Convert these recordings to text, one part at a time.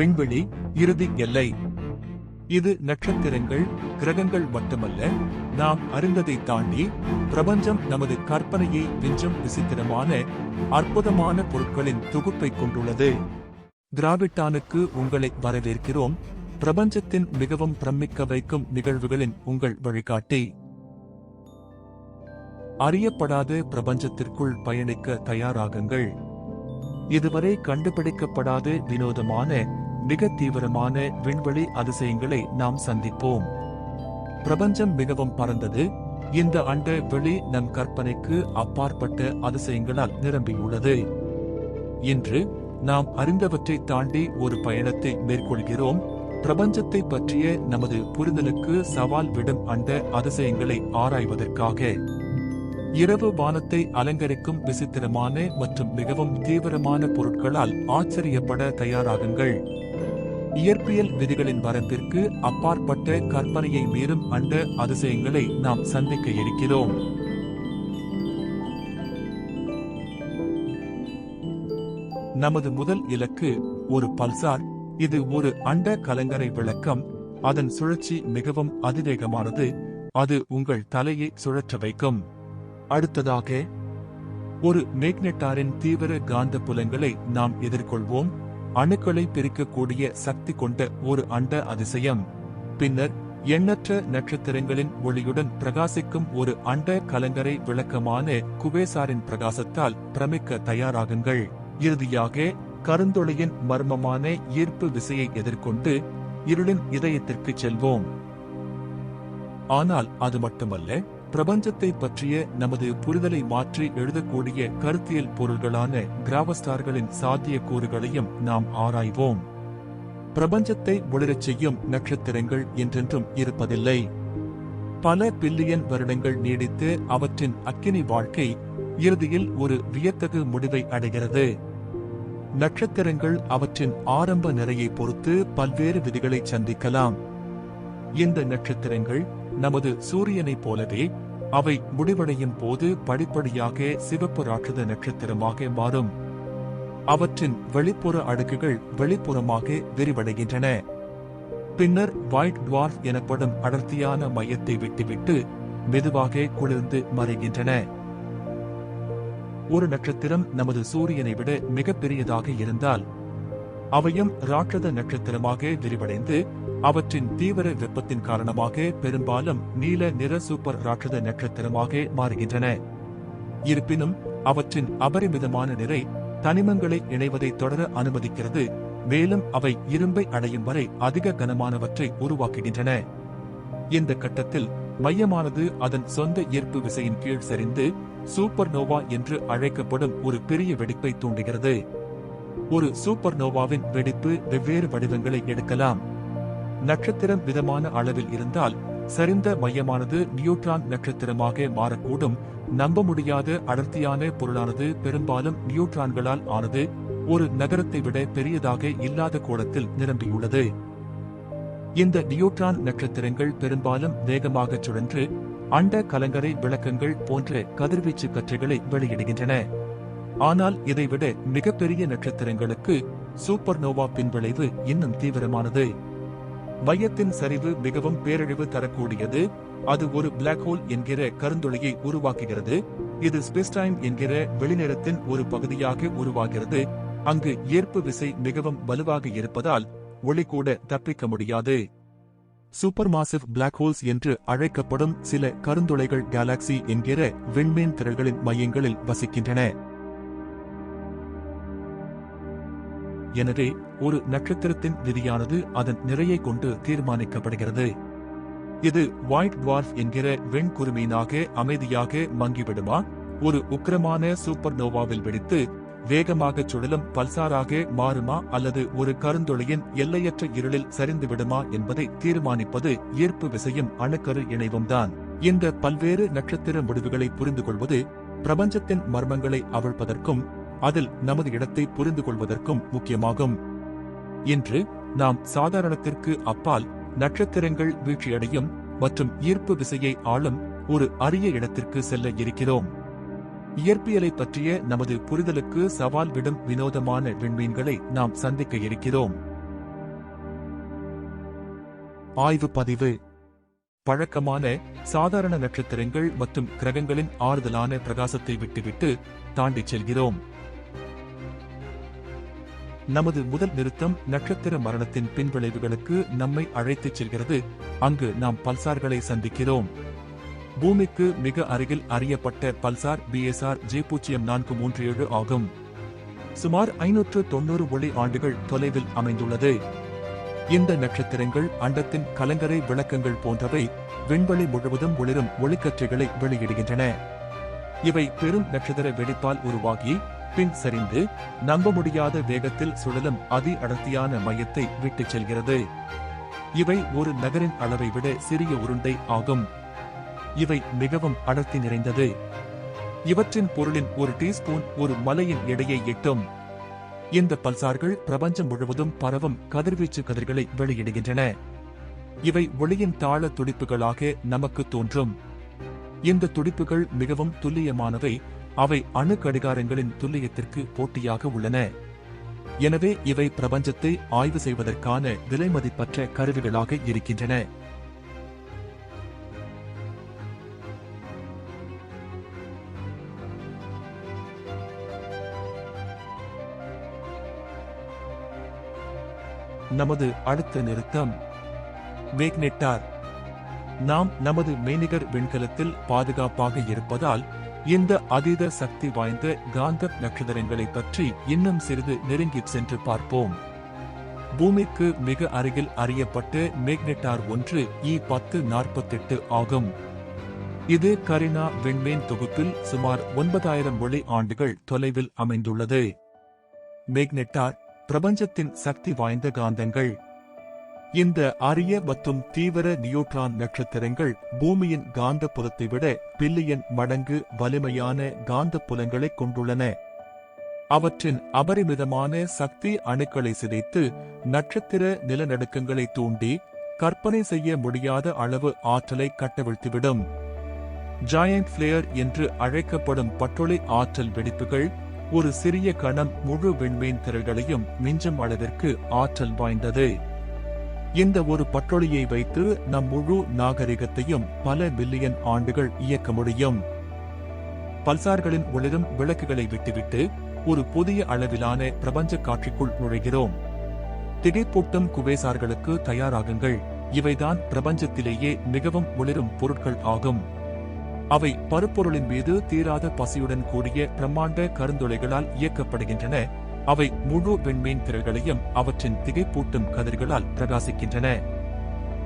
விண்வெளி இறுதி எல்லை. இது நட்சத்திரங்கள் கிரகங்கள் மட்டுமல்ல நாம் அறிந்ததை தாண்டி பிரபஞ்சம் நமது கற்பனையை விஞ்சும் விசித்திரமான அற்புதமான பொருட்களின் தொகுப்பை கொண்டுள்ளது. திராவிட்டானுக்கு உங்களை வரவேற்கிறோம். பிரபஞ்சத்தின் மிகவும் பிரமிக்க வைக்கும் நிகழ்வுகளின் உங்கள் வழிகாட்டி. அறியப்படாத பிரபஞ்சத்திற்குள் பயணிக்க தயாராகுங்கள். இதுவரை கண்டுபிடிக்கப்படாத வினோதமான மிக தீவிரமான விண்வெளி அதிசயங்களை நாம் சந்திப்போம். பிரபஞ்சம் மிகவும் பரந்தது. இந்த அண்ட வெளி நம் கற்பனைக்கு அப்பாற்பட்ட அதிசயங்களால் நிரம்பியுள்ளது. இன்று நாம் அறிந்தவற்றை தாண்டி ஒரு பயணத்தை மேற்கொள்கிறோம். பிரபஞ்சத்தை பற்றிய நமது புரிதலுக்கு சவால் விடும் அண்ட அதிசயங்களை ஆராய்வதற்காக. இரவு வானத்தை அலங்கரிக்கும் விசித்திரமான மற்றும் மிகவும் தீவிரமான பொருட்களால் ஆச்சரியப்பட தயாராகுங்கள். இயற்பியல் விதிகளின் வரம்பிற்கு அப்பாற்பட்ட கற்பனையை மீறும் அண்ட அதிசயங்களை நாம் சந்திக்க இருக்கிறோம். நமது முதல் இலக்கு ஒரு பல்சார். இது ஒரு அண்ட கலங்கரை விளக்கம். அதன் சுழற்சி மிகவும் அதிவேகமானது. அது உங்கள் தலையை சுழற்ற வைக்கும். அடுத்ததாக ஒரு மேக்னெட்டாரின் தீவிர காந்த புலங்களை நாம் எதிர்கொள்வோம். அணுக்களை பிரிக்கக்கூடிய சக்தி கொண்ட ஒரு அண்ட அதிசயம். பின்னர் எண்ணற்ற நட்சத்திரங்களின் ஒளியுடன் பிரகாசிக்கும் ஒரு அண்ட கலங்கரை விளக்கமான குபேசாரின் பிரகாசத்தால் பிரமிக்க தயாராகுங்கள். இறுதியாக கருந்தொளியின் மர்மமான ஈர்ப்பு விசையை எதிர்கொண்டு இருளின் இதயத்திற்கு செல்வோம். ஆனால் அது மட்டுமல்ல பிரபஞ்சத்தை பற்றிய நமது புரிதலை மாற்றி எழுதக்கூடிய கருத்தியல் பொருள்களான கிராவஸ்டார்களின் சாத்திய கூறுகளையும் நாம் ஆராய்வோம். பிரபஞ்சத்தை ஒளிரச் செய்யும் நட்சத்திரங்கள் என்றென்றும் இருப்பதில்லை. பல பில்லியன் வருடங்கள் நீடித்து அவற்றின் அக்கினி வாழ்க்கை இறுதியில் ஒரு வியத்தகு முடிவை அடைகிறது. நட்சத்திரங்கள் அவற்றின் ஆரம்ப நிறையை பொறுத்து பல்வேறு விதிகளை சந்திக்கலாம். இந்த நட்சத்திரங்கள் நமது சூரியனைப் போலவே அவை முடிவடையும் போது படிப்படியாக சிவப்பு ராட்சத நட்சத்திரமாக மாறும். அவற்றின் வெளிப்புற அடுக்குகள் வெளிப்புறமாக விரிவடைகின்றன. பின்னர் வைட் டுவார்ஃப் எனப்படும் அடர்த்தியான மையத்தை விட்டுவிட்டு மெதுவாக குளிர்ந்து மறைகின்றன. ஒரு நட்சத்திரம் நமது சூரியனை விட மிகப்பெரியதாக இருந்தால் அவையும் ராட்சத நட்சத்திரமாக விரிவடைந்து அவற்றின் தீவிர வெப்பத்தின் காரணமாக பெரும்பாலும் நீல நிற சூப்பர் ராட்சத நட்சத்திரமாக மாறுகின்றன. இருப்பினும் அவற்றின் அபரிமிதமான நிறை தனிமங்களை இணைவதை தொடர அனுமதிக்கிறது. மேலும் அவை இரும்பை அடையும் வரை அதிக கனமானவற்றை உருவாக்குகின்றன. இந்த கட்டத்தில் மையமானது அதன் சொந்த ஈர்ப்பு விசையின் கீழ் சரிந்து சூப்பர் நோவா என்று அழைக்கப்படும் ஒரு பெரிய வெடிப்பை தூண்டுகிறது. ஒரு சூப்பர் நோவாவின் வெடிப்பு வெவ்வேறு வடிவங்களை எடுக்கலாம். நட்சத்திரம் விதமான அளவில் இருந்தால் சரிந்த மையமானது நியூட்ரான் நட்சத்திரமாக மாறக்கூடும். நம்ப முடியாத அடர்த்தியான பொருளானது பெரும்பாலும் நியூட்ரான்களால் ஆனது ஒரு நகரத்தை விட பெரியதாக இல்லாத கோலத்தில் நிரம்பியுள்ளது. இந்த நியூட்ரான் நட்சத்திரங்கள் பெரும்பாலும் வேகமாக சுழன்று அண்ட கலங்கரை விளக்கங்கள் போன்ற கதிர்வீச்சு கற்றைகளை வெளியிடுகின்றன. ஆனால் இதைவிட மிகப்பெரிய நட்சத்திரங்களுக்கு சூப்பர்னோவா பின்விளைவு இன்னும் தீவிரமானது. மையத்தின் சரிவு மிகவும் பேரழிவு தரக்கூடியது. அது ஒரு பிளாக் ஹோல் என்கிற கருந்துளையை உருவாக்குகிறது. இது ஸ்பெஸ்டைம் என்கிற வெளிநேரத்தின் ஒரு பகுதியாக உருவாகிறது. அங்கு ஈர்ப்பு விசை மிகவும் வலுவாக இருப்பதால் ஒளி கூட தப்பிக்க முடியாது. சூப்பர் மாசிவ் பிளாக் ஹோல்ஸ் என்று அழைக்கப்படும் சில கருந்துளைகள் கேலாக்சி என்கிற விண்மீன் திரள்களின் மையங்களில் வசிக்கின்றன. எனவே ஒரு நட்சத்திரத்தின் விதியானது அதன் நிறையை கொண்டு தீர்மானிக்கப்படுகிறது. இது ஒயிட் டுவார்ஃப் என்கிற வெண்குருமீனாக அமைதியாக மங்கிவிடுமா? ஒரு உக்கிரமான சூப்பர் நோவாவில் வெடித்து வேகமாக சுழலும் பல்சாராக மாறுமா? அல்லது ஒரு கருந்தொளியின் எல்லையற்ற இருளில் சரிந்து விடுமா என்பதை தீர்மானிப்பது ஈர்ப்பு விசையும் அணுக்கரு இணைவும் தான். இந்த பல்வேறு நட்சத்திர முடிவுகளை புரிந்து கொள்வது பிரபஞ்சத்தின் மர்மங்களை அவிழ்ப்பதற்கும் அதில் நமது இடத்தை புரிந்து கொள்வதற்கும் முக்கியமாகும். இன்று நாம் சாதாரணத்திற்கு அப்பால் நட்சத்திரங்கள் வீழ்ச்சியடையும் மற்றும் ஈர்ப்பு விசையை ஆளும் ஒரு அரிய இடத்திற்கு செல்ல இருக்கிறோம். இயற்பியலை பற்றிய நமது புரிதலுக்கு சவால் விடும் வினோதமான விண்மீன்களை நாம் சந்திக்க இருக்கிறோம். ஆய்வு பதிவு. பழக்கமான சாதாரண நட்சத்திரங்கள் மற்றும் கிரகங்களின் ஆறுதலான பிரகாசத்தை விட்டுவிட்டு தாண்டிச் செல்கிறோம். நமது முதல் நிறுத்தம் நட்சத்திர மரணத்தின் பின்விளைவுகளுக்கு நம்மை அழைத்துச் செல்கிறது. அங்கு நாம் பல்சார்களை சந்திக்கிறோம். பூமிக்கு மிக அருகில் அறியப்பட்ட பல்சார் பிஎஸ்ஆர் ஜே பூஜ்ஜியம் நான்கு மூன்று ஏழு ஆகும். சுமார் ஐநூற்று தொண்ணூறு ஒளி ஆண்டுகள் தொலைவில் அமைந்துள்ளது. இந்த நட்சத்திரங்கள் அண்டத்தின் கலங்கரை விளக்கங்கள் போன்றவை விண்வெளி முழுவதும் ஒளிரும் ஒளிக்கற்றைகளை வெளியிடுகின்றன. இவை பெரும் நட்சத்திர வெடிப்பால் உருவாகி பின் சரிந்து நம்ப முடியாத வேகத்தில் சுழலும் அதி அடர்த்தியான மையத்தை விட்டுச் செல்கிறது. இவை ஒரு நகரின் அளவை விட சிறிய உருண்டை ஆகும். இவை மிகவும் அடர்த்தி நிறைந்தது. இவற்றின் பொருளின் ஒரு டீஸ்பூன் ஒரு மலையின் எடையை எட்டும். இந்த பல்சார்கள் பிரபஞ்சம் முழுவதும் பரவும் கதிர்வீச்சு கதிர்களை வெளியிடுகின்றன. இவை ஒளியின் தாள துடிப்புகளாக நமக்கு தோன்றும். இந்த துடிப்புகள் மிகவும் துல்லியமானவை அவை அணு கடிகாரங்களின் துல்லியத்திற்கு போட்டியாக உள்ளன. எனவே இவை பிரபஞ்சத்தை ஆய்வு செய்வதற்கான விலைமதிப்பற்ற கருவிகளாக இருக்கின்றன. நமது அடுத்த நிறுத்தம். வேக்னெட்டார் நாம் நமது மெய்நிகர் விண்கலத்தில் பாதுகாப்பாக இருப்பதால் இந்த அதீத சக்தி வாய்ந்த காந்த நட்சத்திரங்களை பற்றி இன்னும் சிறிது நெருங்கிச் சென்று பார்ப்போம். பூமிக்கு மிக அருகில் அறியப்பட்ட மேக்னெட்டார் ஒன்று இ பத்து நாற்பத்தெட்டு ஆகும். இது கரினா விண்மீன் தொகுப்பில் சுமார் ஒன்பதாயிரம் ஒளி ஆண்டுகள் தொலைவில் அமைந்துள்ளது. மேக்னெட்டார் பிரபஞ்சத்தின் சக்தி வாய்ந்த காந்தங்கள். இந்த அரிய மற்றும் தீவிர நியூட்ரான் நட்சத்திரங்கள் பூமியின் காந்த புலத்தை விட பில்லியன் மடங்கு வலிமையான காந்த புலங்களை கொண்டுள்ளன. அவற்றின் அபரிமிதமான சக்தி அணுக்களை சிதைத்து நட்சத்திர நிலநடுக்கங்களை தூண்டி கற்பனை செய்ய முடியாத அளவு ஆற்றலை கட்டவிழ்த்துவிடும். ஜாயண்ட் பிளேயர் என்று அழைக்கப்படும் பட்டொளி ஆற்றல் வெடிப்புகள் ஒரு சிறிய கணம் முழு விண்மீன் திரள்களையும் மிஞ்சும் அளவிற்கு ஆற்றல் வாய்ந்தது. இந்த ஒரு பட்டொளியை வைத்து நம் முழு நாகரிகத்தையும் பல பில்லியன் ஆண்டுகள் இயக்க முடியும். பல்சார்களின் ஒளிரும் விளக்குகளை விட்டுவிட்டு ஒரு புதிய அளவிலான பிரபஞ்ச காட்சிக்குள் நுழைகிறோம். திகைப்பூட்டும் குவேசார்களுக்கு தயாராகுங்கள். இவைதான் பிரபஞ்சத்திலேயே மிகவும் ஒளிரும் பொருட்கள் ஆகும். அவை பருப்பொருளின் மீது தீராத பசியுடன் கூடிய பிரம்மாண்ட கருந்துளைகளால் இயக்கப்படுகின்றன. அவை முழு விண்மீன் திரைகளையும் அவற்றின் திகைப்பூட்டும் கதிர்களால் பிரகாசிக்கின்றன.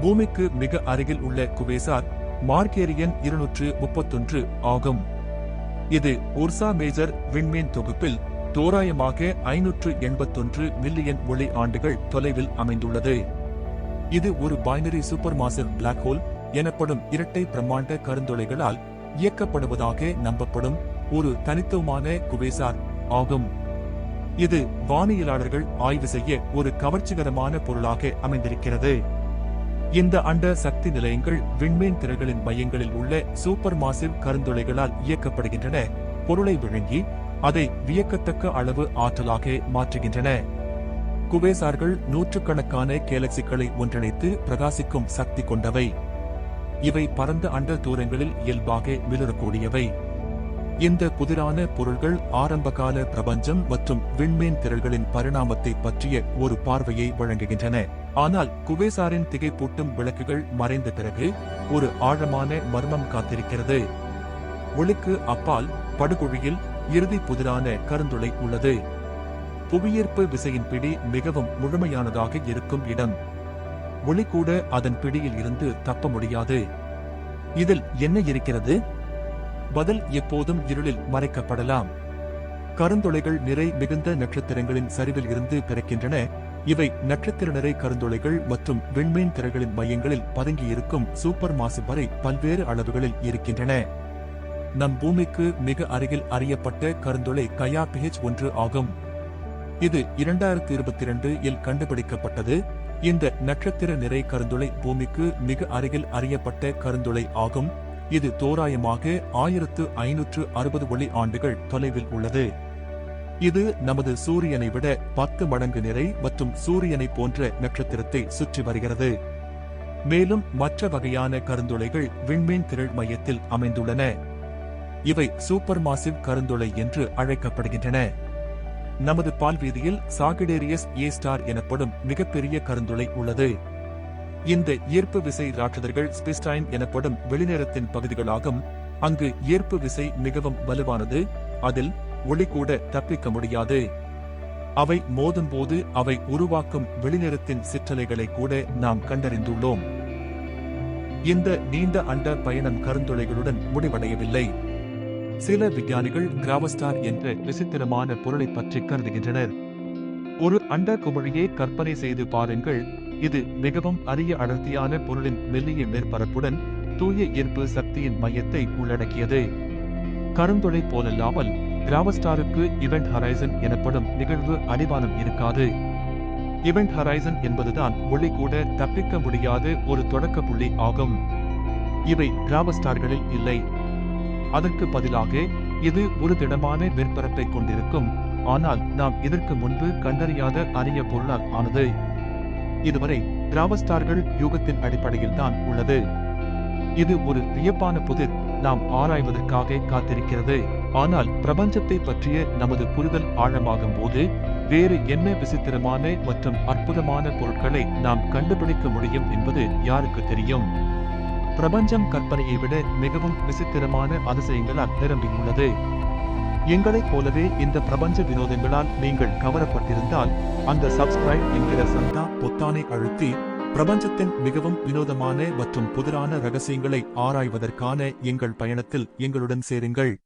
பூமிக்கு மிக அருகில் உள்ள குவேசார் மார்கேரியன் இருநூற்று முப்பத்தொன்று ஆகும். இது உர்சா மேஜர் விண்மீன் தொகுப்பில் தோராயமாக ஐநூற்று எண்பத்தொன்று மில்லியன் ஒளி ஆண்டுகள் தொலைவில் அமைந்துள்ளது. இது ஒரு binary super massive black hole எனப்படும் இரட்டை பிரம்மாண்ட கருந்துளைகளால் இயக்கப்படுவதாக நம்பப்படும் ஒரு தனித்துவமான குவேசார் ஆகும். இது வானியலாளர்கள் ஆய்வு செய்ய ஒரு கவர்ச்சிகரமான பொருளாக அமைந்திருக்கிறது. இந்த அண்ட சக்தி நிலையங்கள் விண்மீன் திரள்களின் மையங்களில் உள்ள சூப்பர் மாசிவ் கருந்துளைகளால் இயக்கப்படுகின்றன. பொருளை விழுங்கி அதை வியக்கத்தக்க அளவு ஆற்றலாக மாற்றுகின்றன. குவேசார்கள் நூற்றுக்கணக்கான கேலக்சிகளை ஒன்றிணைத்து பிரகாசிக்கும் சக்தி கொண்டவை. இவை பரந்த அண்ட தூரங்களில் இயல்பாக மிளறக்கூடியவை இந்த புதிரான பொருள்கள் ஆரம்பகால பிரபஞ்சம் மற்றும் விண்மீன் திரள்களின் பரிணாமத்தை பற்றிய ஒரு பார்வையை வழங்குகின்றன. ஆனால் குவேசாரின் திகைப்பூட்டும் விளக்குகள் மறைந்த பிறகு ஒரு ஆழமான மர்மம் காத்திருக்கிறது. ஒளிக்கு அப்பால் படுகுழியில் இறுதி புதிரான கருந்துளை உள்ளது. புவியீர்ப்பு விசையின் பிடி மிகவும் முழுமையானதாக இருக்கும் இடம். ஒளி கூட அதன் பிடியில் இருந்து தப்ப முடியாது. இதில் என்ன இருக்கிறது? பதில் எப்போதும் இருளில் மறைக்கப்படலாம். கருந்துளைகள் நிறை மிகுந்த நட்சத்திரங்களின் சரிவில் இருந்து பிறக்கின்றன. இவை நட்சத்திர நிறை கருந்துளைகள் மற்றும் விண்மீன் திரைகளின் மையங்களில் பதுங்கியிருக்கும் சூப்பர் மாசு வரை பல்வேறு அளவுகளில் இருக்கின்றன. நம் பூமிக்கு மிக அருகில் அறியப்பட்ட கருந்துளை கயா பிஹெச் ஒன்று ஆகும். இது இரண்டாயிரத்தி இருபத்தி இரண்டு இல் கண்டுபிடிக்கப்பட்டது. இந்த நட்சத்திர நிறை கருந்துளை பூமிக்கு மிக அருகில் அறியப்பட்ட கருந்துளை ஆகும். இது தோராயமாக ஆயிரத்து ஐநூற்று அறுபது ஒளி ஆண்டுகள் தொலைவில் உள்ளது. இது நமது சூரியனை விட பத்து மடங்கு நிறை மற்றும் சூரியனை போன்ற நட்சத்திரத்தை சுற்றி வருகிறது. மேலும் மற்ற வகையான கருந்துளைகள் விண்மீன் திரள் மையத்தில் அமைந்துள்ளன. இவை சூப்பர் மாசிவ் கருந்துளை என்று அழைக்கப்படுகின்றன. நமது பால்வீதியில் சாகிடேரியஸ் ஏ ஸ்டார் எனப்படும் மிகப்பெரிய கருந்துளை உள்ளது. இந்த ஈர்ப்பு விசை ராட்சதர்கள் ஸ்பிஸ்டைன் எனப்படும் வெளிநேரத்தின் பகுதிகளாகும். அங்கு ஈர்ப்பு விசை மிகவும் வலுவானது. அதில் ஒளி கூட தப்பிக்க முடியாது. அவை மோதும்போது அவை உருவாக்கும் வெளிநேரத்தின் சிற்றலைகளை கூட நாம் கண்டறிந்துள்ளோம். இந்த நீண்ட அண்ட பயணம் கருந்துளைகளுடன் முடிவடையவில்லை. சில விஞ்ஞானிகள் கிராவஸ்டார் என்ற விசித்திரமான பொருளை பற்றி கருதுகின்றனர். ஒரு அண்ட குமிழியை கற்பனை செய்து பாருங்கள். இது மிகவும் அரிய அடர்த்தியான பொருளின் மெல்லிய மேற்பரப்புடன் தூய ஈர்ப்பு சக்தியின் மையத்தை உள்ளடக்கியது. கருந்துளை போலல்லாமல் கிராவஸ்டாருக்கு இவெண்ட் ஹரைசன் எனப்படும் நிகழ்வு அடிவானம் இருக்காது. இவெண்ட் ஹரைசன் என்பதுதான் ஒளி கூட தப்பிக்க முடியாத ஒரு தொடக்க புள்ளி ஆகும். இவை கிராவஸ்டார்களில் இல்லை. அதற்கு பதிலாக இது ஒரு திடமான மேற்பரப்பை கொண்டிருக்கும். ஆனால் நாம் இதற்கு முன்பு கண்டறியாத அரிய பொருளால் ஆனது. இதுவரை கிராவஸ்டார்கள் யூகத்தின் அடிப்படையில் தான் உள்ளது. இது ஒரு வியப்பான புதிர் நாம் ஆராய்வதற்காக காத்திருக்கிறது. ஆனால் பிரபஞ்சத்தை பற்றிய நமது புரிதல் ஆழமாகும் போது வேறு என்ன விசித்திரமான மற்றும் அற்புதமான பொருட்களை நாம் கண்டுபிடிக்க முடியும் என்பது யாருக்கு தெரியும்? பிரபஞ்சம் கற்பனையை விட மிகவும் விசித்திரமான அதிசயங்களால் நிரம்பியுள்ளது. எங்களைப் போலவே இந்த பிரபஞ்ச வினோதங்களால் நீங்கள் கவரப்பட்டிருந்தால் அந்த சப்ஸ்கிரைப் என்கிற சந்தா பொத்தானை அழுத்தி பிரபஞ்சத்தின் மிகவும் வினோதமான மற்றும் புதிரான ரகசியங்களை ஆராய்வதற்கான எங்கள் பயணத்தில் எங்களுடன் சேருங்கள்.